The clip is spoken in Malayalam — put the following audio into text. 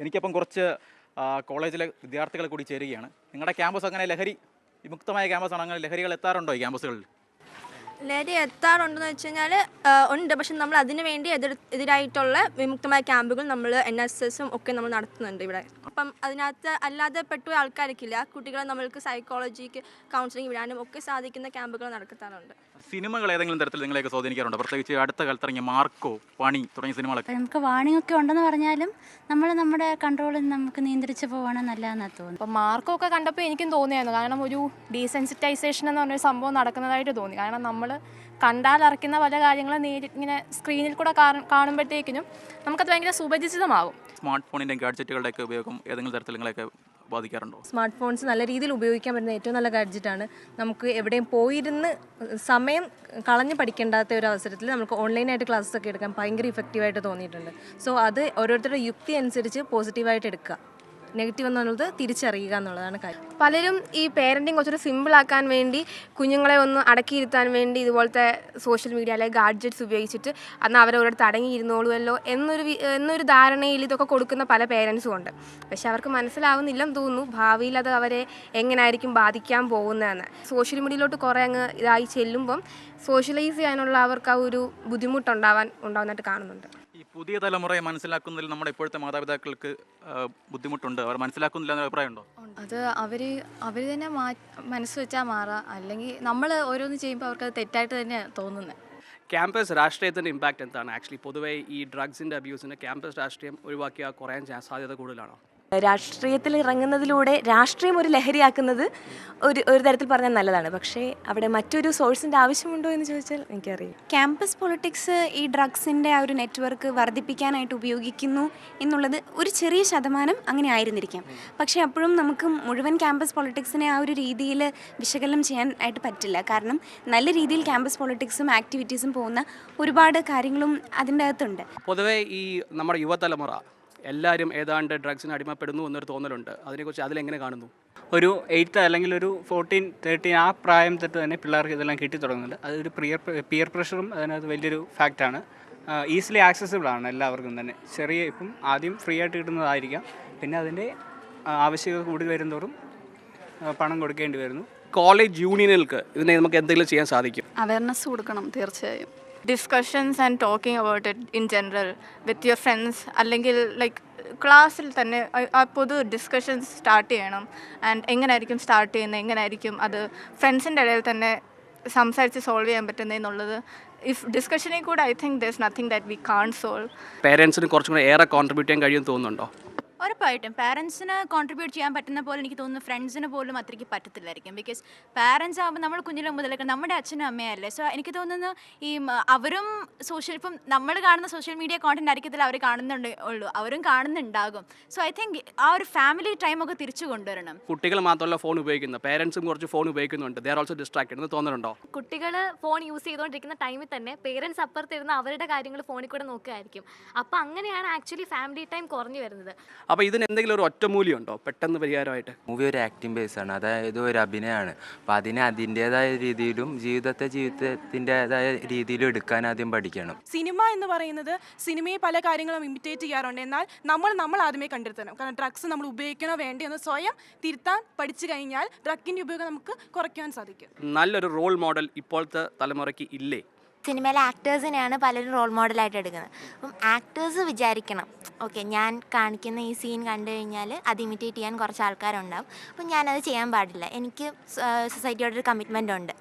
എനിക്കപ്പം കുറച്ച് കോളേജിലെ വിദ്യാർത്ഥികളെ കൂടി ചേരുകയാണ്. നിങ്ങളുടെ ക്യാമ്പസ് അങ്ങനെ ലഹരി വിമുക്തമായ ക്യാമ്പസാണ്? അങ്ങനെ ലഹരികൾ എത്താറുണ്ടോ ഈ ക്യാമ്പസുകളിൽ? ലഹരി എത്താറുണ്ടെന്ന് വെച്ച് കഴിഞ്ഞാൽ ഉണ്ട്. പക്ഷെ നമ്മൾ അതിന് വേണ്ടി എതിർ എതിരായിട്ടുള്ള വിമുക്തമായ ക്യാമ്പുകൾ നമ്മൾ എൻ എസ് എസും ഒക്കെ നമ്മൾ നടത്തുന്നുണ്ട് ഇവിടെ. അപ്പം അതിനകത്ത് അല്ലാതെ പെട്ടുപോയ ആൾക്കാരൊക്കില്ല ആ കുട്ടികളെ നമ്മൾക്ക് സൈക്കോളജിക്ക് കൗൺസിലിംഗ് വിടാനും ഒക്കെ സാധിക്കുന്ന ക്യാമ്പുകൾ നടത്താറുണ്ട്. സിനിമകൾ ഏതെങ്കിലും തരത്തിൽ നിങ്ങളെയൊക്കെ സ്വാധീനിക്കാറുണ്ട്? പ്രത്യേകിച്ച് അടുത്ത കാലത്ത് ഇറങ്ങിയ മാർക്കോ പണി തുടങ്ങിയ സിനിമകളൊക്കെ? നമുക്ക് വാണിംഗ് ഒക്കെ ഉണ്ടെന്ന് പറഞ്ഞാലും നമ്മൾ നമ്മുടെ കൺട്രോളിൽ നമുക്ക് നിയന്ത്രിച്ച് പോവാണ് നല്ലതെന്നാണ് തോന്നുന്നത്. അപ്പം മാർക്കൊക്കെ കണ്ടപ്പോൾ എനിക്കും തോന്നിയായിരുന്നു. കാരണം ഒരു ഡീസെൻസിറ്റൈസേഷൻ എന്ന് പറഞ്ഞൊരു സംഭവം നടക്കുന്നതായിട്ട് തോന്നി. കാരണം നമ്മൾ കണ്ടാലറക്കുന്ന പല കാര്യങ്ങളും നേരി ഇങ്ങനെ സ്ക്രീനിൽ കൂടെ കാണ- കാണുമ്പോഴത്തേക്കിനും നമുക്കത് ഭയങ്കര സുപരിചിതമാകും സ്മാർട്ട് ഫോണിന്റെയും ഗാഡ്ജറ്റുകളുടെയൊക്കെ ഉപയോഗം ഏതെങ്കിലും തരത്തിലൊക്കെ ബാധിക്കാറുണ്ടോ? സ്മാർട്ട് ഫോൺസ് നല്ല രീതിയിൽ ഉപയോഗിക്കാൻ പറ്റുന്ന ഏറ്റവും നല്ല ഗാഡ്ജറ്റാണ് നമുക്ക് എവിടെയും പോയിരുന്ന് സമയം കളഞ്ഞ് പഠിക്കേണ്ടാത്ത ഒരു അവസരത്തിൽ നമുക്ക് ഓൺലൈനായിട്ട് ക്ലാസ്സൊക്കെ എടുക്കാൻ ഭയങ്കര ഇഫക്റ്റീവായിട്ട് തോന്നിയിട്ടുണ്ട്. സോ അത് ഓരോരുത്തരുടെ യുക്തി അനുസരിച്ച് പോസിറ്റീവായിട്ട് എടുക്കുക. നെഗറ്റീവ് എന്നുള്ളത് തിരിച്ചറിയുക എന്നുള്ളതാണ് കാര്യം. പലരും ഈ പേരന്റിങ് സിമ്പിൾ ആക്കാൻ വേണ്ടി കുഞ്ഞുങ്ങളെ ഒന്ന് അടക്കിയിരുത്താൻ വേണ്ടി ഇതുപോലത്തെ സോഷ്യൽ മീഡിയ അല്ലെങ്കിൽ ഗാഡ്ജറ്റ്സ് ഉപയോഗിച്ചിട്ട് അന്ന് അവരവരോട് തടങ്ങിയിരുന്നോളുമല്ലോ എന്നൊരു എന്നൊരു ധാരണയിൽ ഇതൊക്കെ കൊടുക്കുന്ന പല പേരൻസും ഉണ്ട്. പക്ഷെ അവർക്ക് മനസ്സിലാവുന്നില്ലെന്ന് തോന്നുന്നു ഭാവിയിൽ അത് അവരെ എങ്ങനെയായിരിക്കും ബാധിക്കാൻ പോകുന്നതെന്ന്. സോഷ്യൽ മീഡിയയിലോട്ട് കുറേ അങ്ങ് ഇതായി ചെല്ലുമ്പം സോഷ്യലൈസ് ചെയ്യാനുള്ള അവർക്ക് ആ ഒരു ബുദ്ധിമുട്ടുണ്ടാവാൻ ഉണ്ടാവുന്നതായിട്ട് കാണുന്നുണ്ട്. പുതിയ തലമുറയെ മനസ്സിലാക്കുന്നതിൽ നമ്മുടെ ഇപ്പോഴത്തെ മാതാപിതാക്കൾക്ക് ബുദ്ധിമുട്ടുണ്ട്. അവർ മനസ്സിലാക്കുന്നില്ല എന്ന അഭിപ്രായമുണ്ടോ അത് അവർ അവർ തന്നെ മാ മനസ്സ് വെച്ചാൽ മാറുക അല്ലെങ്കിൽ നമ്മൾ ഓരോന്ന് ചെയ്യുമ്പോൾ അവർക്ക് അത് തെറ്റായിട്ട് തന്നെ തോന്നുന്നത് ക്യാമ്പസ് രാഷ്ട്രീയത്തിന്റെ ഇമ്പാക്റ്റ് എന്താണ്? ആക്ച്വലി പൊതുവേ ഈ ഡ്രഗ്സിന്റെ അബ്യൂസിന് ക്യാമ്പസ് രാഷ്ട്രീയം ഒഴിവാക്കിയാൽ കുറയാൻ സാധ്യത കൂടുതലാണോ? രാഷ്ട്രീയത്തിൽ ഇറങ്ങുന്നതിലൂടെ രാഷ്ട്രീയം ഒരു ലഹരിയാക്കുന്നത് ഒരു ഒരു തരത്തിൽ പറഞ്ഞാൽ നല്ലതാണ്. പക്ഷേ അവിടെ മറ്റൊരു സോഴ്സിന്റെ ആവശ്യമുണ്ടോ എന്ന് ചോദിച്ചാൽ എനിക്കറിയില്ല. ക്യാമ്പസ് പൊളിറ്റിക്സ് ഈ ഡ്രഗ്സിന്റെ ആ ഒരു നെറ്റ്വർക്ക് വർദ്ധിപ്പിക്കാനായിട്ട് ഉപയോഗിക്കുന്നു എന്നുള്ളത് ഒരു ചെറിയ ശതമാനം അങ്ങനെ ആയിരുന്നിരിക്കാം. പക്ഷേ അപ്പോഴും നമുക്ക് മുഴുവൻ ക്യാമ്പസ് പൊളിറ്റിക്സിനെ ആ ഒരു രീതിയിൽ വിശകലനം ചെയ്യാൻ ആയിട്ട് പറ്റില്ല. കാരണം നല്ല രീതിയിൽ ക്യാമ്പസ് പൊളിറ്റിക്സും ആക്ടിവിറ്റീസും പോകുന്ന ഒരുപാട് കാര്യങ്ങളും അതിന്റെ അകത്തുണ്ട്. പൊതുവേ ഈ നമ്മുടെ യുവതലമുറ എല്ലാവരും ഏതാണ്ട് ഡ്രഗ്സിന് അടിമപ്പെടുന്നു എന്നൊരു തോന്നലുണ്ട്. അതിനെക്കുറിച്ച് അതിലെങ്ങനെ കാണുന്നു? ഒരു എയ്ത്ത് അല്ലെങ്കിൽ ഒരു ഫോർട്ടീൻ തേർട്ടീൻ ആ പ്രായം തൊട്ട് തന്നെ പിള്ളേർക്ക് ഇതെല്ലാം കിട്ടി തുടങ്ങുന്നുണ്ട്. അതൊരു പിയർ പിയർ പ്രഷറും അതിനകത്ത് വലിയൊരു ഫാക്റ്റാണ് ഈസിലി ആക്സസിബിൾ ആണ് എല്ലാവർക്കും തന്നെ. ചെറിയ ഇപ്പം ആദ്യം ഫ്രീ ആയിട്ട് കിട്ടുന്നതായിരിക്കാം. പിന്നെ അതിന്റെ ആവശ്യകത കൂടി വരുന്നതോറും പണം കൊടുക്കേണ്ടി വരുന്നു. കോളേജ് യൂണിയനുകൾക്ക് ഇതിനെ നമുക്ക് എന്തെങ്കിലും ചെയ്യാൻ സാധിക്കും? അവയർനെസ് കൊടുക്കണം തീർച്ചയായും. Discussions and talking about it in general with your friends അല്ലെങ്കിൽ ലൈക്ക് ക്ലാസ്സിൽ തന്നെ ആ- പൊതു ഡിസ്കഷൻസ് സ്റ്റാർട്ട് ചെയ്യണം. ആൻഡ് എങ്ങനെയായിരിക്കും സ്റ്റാർട്ട് ചെയ്യുന്നത്? എങ്ങനെയായിരിക്കും അത് ഫ്രണ്ട്സിന്റെ ഇടയിൽ തന്നെ സംസാരിച്ച് സോൾവ് ചെയ്യാൻ പറ്റുന്നതെന്നുള്ളത് ഇഫ് ഡിസ്കഷനിൽ കൂടെ I think there is nothing that we can solve പേരൻസിന് കുറച്ചും കൂടെ ഏറെ കോൺട്രിബ്യൂട്ട് ചെയ്യാൻ കഴിയും തോന്നുന്നുണ്ടോ? ഉറപ്പായിട്ടും. പാരൻസിന് കോൺട്രിബ്യൂട്ട് ചെയ്യാൻ പറ്റുന്ന പോലെ എനിക്ക് തോന്നുന്നു ഫ്രണ്ട്സിന് പോലും അത്രയ്ക്ക് പറ്റത്തില്ലായിരിക്കും. ബിക്കോസ് പാരൻസ് ആകുമ്പോൾ നമ്മൾ കുഞ്ഞിലെ മുതലൊക്കെ നമ്മുടെ അച്ഛനും അമ്മയല്ലേ സോ എനിക്ക് തോന്നുന്നു ഈ അവരും സോഷ്യൽ ഇപ്പം നമ്മൾ കാണുന്ന സോഷ്യൽ മീഡിയ കോണ്ടന്റ് ആയിരിക്കത്തില്ല അവർ കാണുന്നുണ്ട് ഉള്ളൂ. അവരും കാണുന്നുണ്ടാകും. സോ ഐ തിങ്ക് ആ ഒരു ഫാമിലി ടൈം ഒക്കെ തിരിച്ചു കൊണ്ടുവരണം. കുട്ടികൾ മാത്രമല്ല ഫോൺ ഉപയോഗിക്കുന്നു. പേരൻസും കുറച്ച് ഫോൺ ഉപയോഗിക്കുന്നുണ്ട്. ദേ ആർ ഓൾസോ ഡിസ്ട്രാക്റ്റഡ് എന്ന് തോന്നുന്നുണ്ടോ? കുട്ടികൾ ഫോൺ യൂസ് ചെയ്തുകൊണ്ടിരിക്കുന്ന ടൈമിൽ തന്നെ പേരൻസ് അപ്പുറത്തിരുന്ന് അവരുടെ കാര്യങ്ങൾ ഫോണിൽ കൂടെ നോക്കുകയായിരിക്കും അപ്പം അങ്ങനെയാണ് ആക്ച്വലി ഫാമിലി ടൈം കുറഞ്ഞു വരുന്നത്. അപ്പോൾ ഇതിന് എന്തെങ്കിലും ഒരു ഒറ്റമൂലിയുണ്ടോ പെട്ടെന്ന് പരിഹാരമായിട്ട്. മൂവി ഒരു ആക്ടിങ് ബേസ് ആണ്. അതായത് ഒരു അഭിനയമാണ് അപ്പോൾ അതിനെ അതിന്റെതായ രീതിയിലും ജീവിതത്തെ ജീവിതത്തിന്റെതായ രീതിയിലും എടുക്കാൻ ആദ്യം പഠിക്കണം. സിനിമ എന്ന് പറയുന്നത് സിനിമയെ പല കാര്യങ്ങളും ഇമിറ്റേറ്റ് ചെയ്യാറുണ്ട്. എന്നാൽ നമ്മൾ നമ്മൾ ആദ്യമേ കണ്ടെത്തണം. കാരണം ഡ്രഗ്സ് നമ്മൾ ഉപയോഗിക്കണോ വേണ്ടിയെന്ന് എന്ന് സ്വയം തിരുത്താൻ പഠിച്ചു കഴിഞ്ഞാൽ ഡ്രഗിന്റെ ഉപയോഗം നമുക്ക് കുറയ്ക്കാൻ സാധിക്കും. നല്ലൊരു റോൾ മോഡൽ ഇപ്പോഴത്തെ തലമുറയ്ക്ക് ഇല്ലേ? സിനിമയിലെ ആക്ടേഴ്സിനെയാണ് പലരും റോൾ മോഡലായിട്ട് എടുക്കുന്നത്. അപ്പം ആക്ടേഴ്സ് വിചാരിക്കണം. ഓക്കെ ഞാൻ കാണിക്കുന്ന ഈ സീൻ കണ്ടു കഴിഞ്ഞാൽ അത് ഇമിറ്റേറ്റ് ചെയ്യാൻ കുറച്ച് ആൾക്കാരുണ്ടാവും. അപ്പം ഞാനത് ചെയ്യാൻ പാടില്ല. എനിക്ക് സൊസൈറ്റിയോടൊരു കമ്മിറ്റ്മെന്റ് ഉണ്ട്.